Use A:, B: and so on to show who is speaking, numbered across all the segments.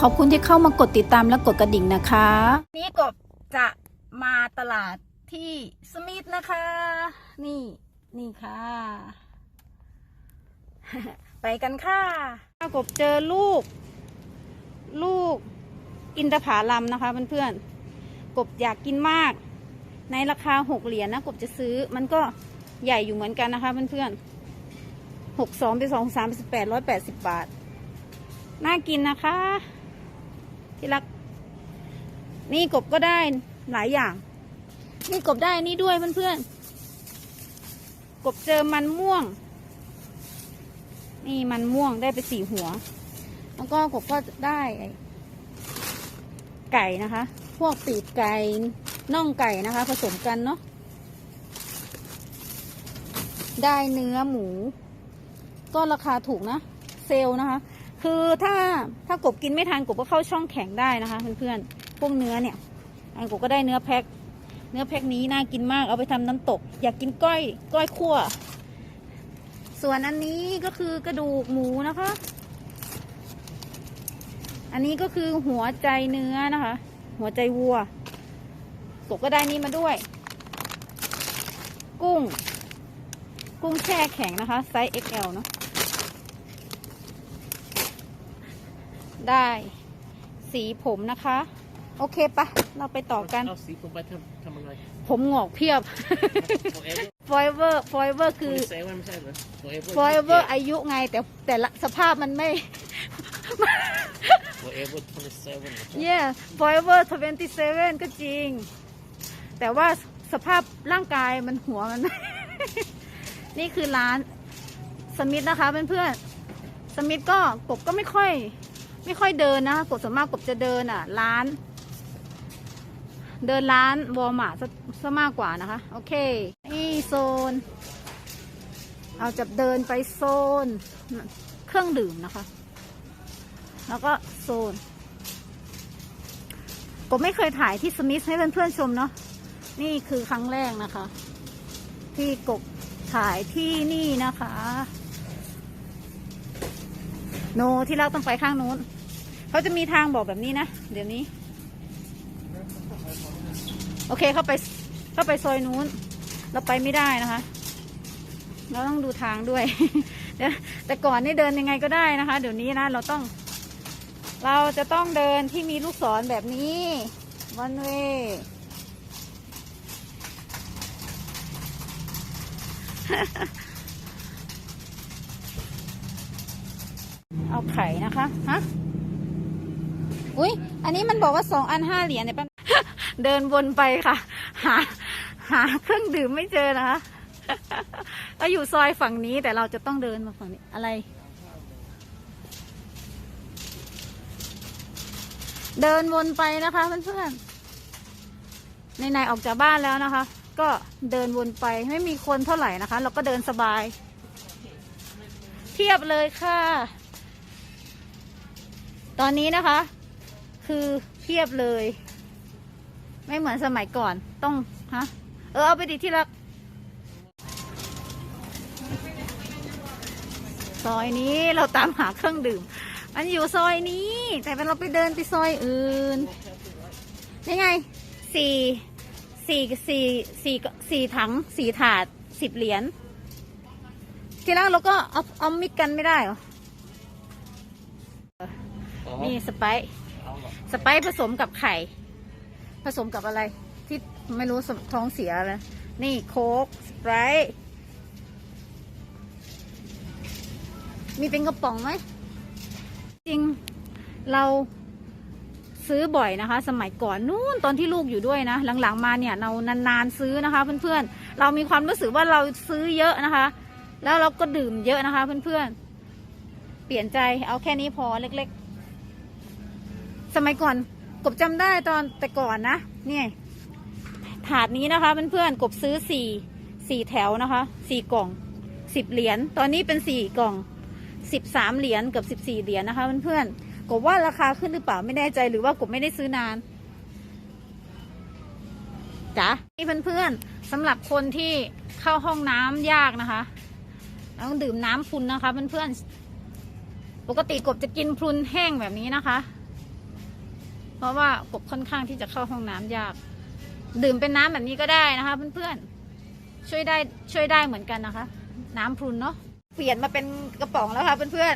A: ขอบคุณที่เข้ามากดติดตามและกดกระดิ่งนะคะ นี่กบจะมาตลาดที่สมิธนะคะ นี่นี่ค่ะ ไปกันค่ะกบเจอลูก ลูกอินทผลัมนะคะเพื่อนๆกบอยากกินมาก ในราคาหกเหรียญนะกบจะซื้อมันก็ใหญ่อยู่เหมือนกันนะคะเพื่อนๆหกสองไปสองสามไปสิบแปดร้อยแปดสิบบาท น่ากินนะคะ ที่รัก นี่กบก็ได้หลายอย่าง นี่กบได้นี่ด้วยเพื่อนๆ กบเจอมันม่วง นี่มันม่วงได้ไปสี่หัว แล้วก็กบก็ได้ไก่นะคะ พวกปีกไก่น่องไก่นะคะ ผสมกันเนาะ ได้เนื้อหมู ก็ราคาถูกนะ เซลนะคะ คือถ้าถ้ากบกินไม่ทันกบก็เข้าช่องแข็งได้นะคะเพื่อนๆพวกเนื้อเนี่ยอันกบก็ได้เนื้อแพ็คเนื้อแพ็คนี้น่ากินมากเอาไปทำน้ำตก อยากกินก้อยก้อยคั่ว ส่วนอันนี้ก็คือกระดูกหมูนะคะ อันนี้ก็คือหัวใจเนื้อนะคะ หัวใจวัวกบก็ได้นี่มาด้วย กุ้ง กุ้งแช่แข็งนะคะไซส์ XL เนาะ ได้สีผมนะคะ โอเคปะเราไปต่อกัน
B: เอาสีผมไปทำทำอะไร
A: ผมหงอกเพียบ
B: forever
A: forever forever คือ
B: เซเว่นไม่ใช่เหรอ forever
A: forever อายุไงแต่แต่ละสภาพมันไม่
B: forever 27
A: yeah forever 27 ก็จริง แต่ว่าสภาพร่างกายมันหัวมัน นี่คือร้านสมิธนะคะเพื่อนๆสมิธก็กบก็ไม่ค่อย ไม่ค่อยเดินนะคะกบส่วนมากกบจะเดินอะ ร้าน เดินร้านวอลมาร์ทซะมากกว่านะคะ โอเค นี่โซน เอาจะเดินไปโซน เครื่องดื่มนะคะ แล้วก็โซนกบไม่เคยถ่ายที่สมิธให้เพื่อนๆชมเนาะนี่คือครั้งแรกนะคะ ที่กบถ่ายที่นี่นะคะ โนที่เราต้องไปข้างนู้น เขาจะมีทางบอกแบบนี้นะ เดี๋ยวนี้ โอเคเข้าไปเข้าไปซอยนู้น เราไปไม่ได้นะคะ เราต้องดูทางด้วย แต่ก่อนนี่เดินยังไงก็ได้นะคะ เดี๋ยวนี้นะเราต้อง เราจะต้องเดินที่มีลูกศรแบบนี้วันเวเอาไข่นะคะ ฮะ อุ้ยอันนี้มันบอกว่าสองอันห้าเหรียญเนี่ยแป๊บเดินวนไปค่ะ หา หาเครื่องดื่มไม่เจอนะคะเราอยู่ซอยฝั่งนี้แต่เราจะต้องเดินมาฝั่งนี้อะไร เดินวนไปนะคะเพื่อนๆในๆออกจากบ้านแล้วนะคะ ก็เดินวนไปไม่มีคนเท่าไหร่นะคะ เราก็เดินสบาย เทียบเลยค่ะ ตอนนี้นะคะ คือเทียบเลย ไม่เหมือนสมัยก่อนต้องฮะเออเอาไปดิที่รัก ซอยนี้เราตามหาเครื่องดื่ม มันอยู่ซอยนี้ แต่เราไปเดินไปซอยอื่นนี่ไงสี่สี่สี่สี่สี่ถังสี่ถาดสิบเหรียญทีแรกเราก็เอาเอามิกกันไม่ได้เหรอ นี่สไปซ์ สไปซ์ผสมกับไข่ ผสมกับอะไร ที่ไม่รู้ท้องเสียเลยนี่โค้กสไปซ์มีเป็นกระป๋องไหม จริงเราซื้อบ่อยนะคะ สมัยก่อนนู่นตอนที่ลูกอยู่ด้วยนะ หลังๆมาเนี่ยเรานานๆซื้อนะคะ เพื่อนๆ เรามีความรู้สึกว่าเราซื้อเยอะนะคะ แล้วเราก็ดื่มเยอะนะคะ เพื่อนๆ เปลี่ยนใจเอาแค่นี้พอเล็กๆ สมัยก่อนกบจำได้ตอนแต่ก่อนนะเนี่ยถาดนี้นะคะเพื่อนๆกบซื้อสี่สี่แถวนะคะสี่กล่องสิบเหรียญตอนนี้เป็นสี่กล่องสิบสามเหรียญกับสิบสี่เหรียญนะคะเพื่อนๆกบว่าราคาขึ้นหรือเปล่าไม่แน่ใจหรือว่ากบไม่ได้ซื้อนานจ้ะนี่เพื่อนๆสำหรับคนที่เข้าห้องน้ำยากนะคะต้องดื่มน้ำพุนนะคะเพื่อนๆปกติกบจะกินพุนแห้งแบบนี้นะคะ ราะว่ากบค่อนข้างที่จะเข้าห้องน้ำยาก ดื่มเป็นน้ำแบบนี้ก็ได้นะคะเพื่อนๆช่วยได้ช่วยได้เหมือนกันนะคะ น้ำพรุนเนาะเปลี่ยนมาเป็นกระป๋องแล้วค่ะเพื่อน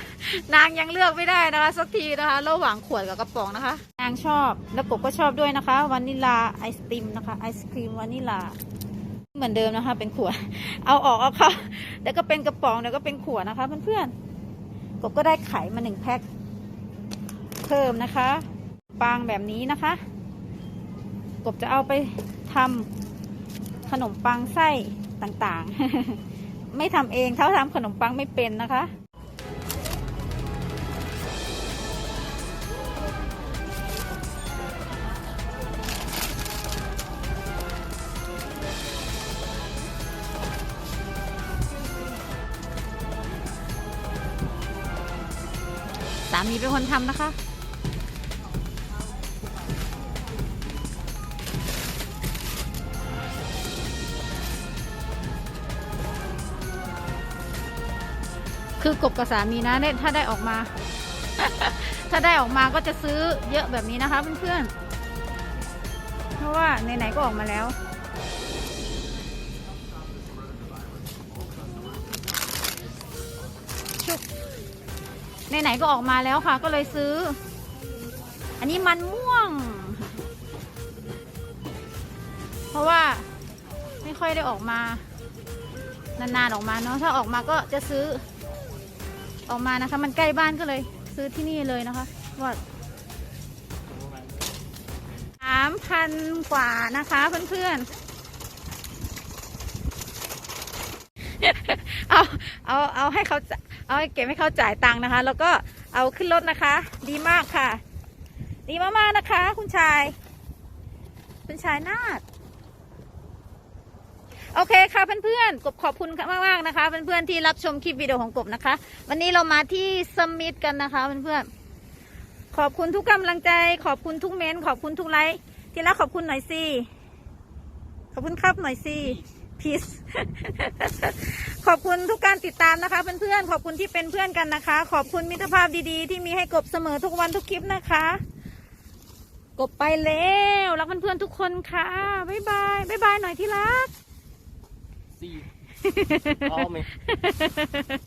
A: ๆนางยังเลือกไม่ได้นะคะ สักทีนะคะ ระหว่างขวดกับกระป๋องนะคะ นางชอบแล้วกบก็ชอบด้วยนะคะวานิลาไอศครีมนะคะไอศครีมวานิลาเหมือนเดิมนะคะ เป็นขวด เอาออกเอาเข้าแล้วก็เป็นกระป๋องแล้วก็เป็นขวดนะคะเพื่อนๆกบก็ได้ไข่มาหนึ่งแพ็คเพิ่มนะคะ ปางแบบนี้นะคะ กบจะเอาไปทำขนมปังไส้ต่างๆ ไม่ทำเองเท่าทำขนมปังไม่เป็นนะคะสามีเป็นคนทำนะคะ คือกบกับสามีนะเนี่ยถ้าได้ออกมา ถ้าได้ออกมาก็จะซื้อเยอะแบบนี้นะคะเพื่อนๆเพราะว่าไหนๆก็ออกมาแล้วชุบไหนๆก็ออกมาแล้วค่ะ ก็เลยซื้อ อันนี้มันม่วง เพราะว่าไม่ค่อยได้ออกมานานๆออกมาเนาะถ้าออกมาก็จะซื้อ ออกมานะคะ มันใกล้บ้านก็เลยซื้อที่นี่เลยนะคะว่าสามพันกว่านะคะเพื่อนๆ เอาเอาเอาให้เขาเอาให้เก็บให้เขาจ่ายตังค์นะคะ แล้วก็เอาขึ้นรถนะคะ ดีมากค่ะ ดีมากๆนะคะ คุณชาย คุณชายนาฏ โอเคค่ะเพื่อนๆ กบขอบคุณมากๆนะคะ เพื่อนๆที่รับชมคลิปวิดีโอของกบนะคะ วันนี้เรามาที่สมิธกันนะคะเพื่อนๆ ขอบคุณทุกกำลังใจ ขอบคุณทุกเม้น ขอบคุณทุกไลค์ ที่รักขอบคุณหน่อยสิ ขอบคุณครับหน่อยสิพีซขอบคุณทุกการติดตามนะคะเพื่อนๆ ขอบคุณที่เป็นเพื่อนกันนะคะ ขอบคุณมิตรภาพดีๆ ที่มีให้กบเสมอทุกวันทุกคลิปนะคะ กบไปแล้ว รักเพื่อนๆทุกคนค่ะ บ๊ายบาย บ๊ายบายหน่อยที่รัก
B: See you. Call me.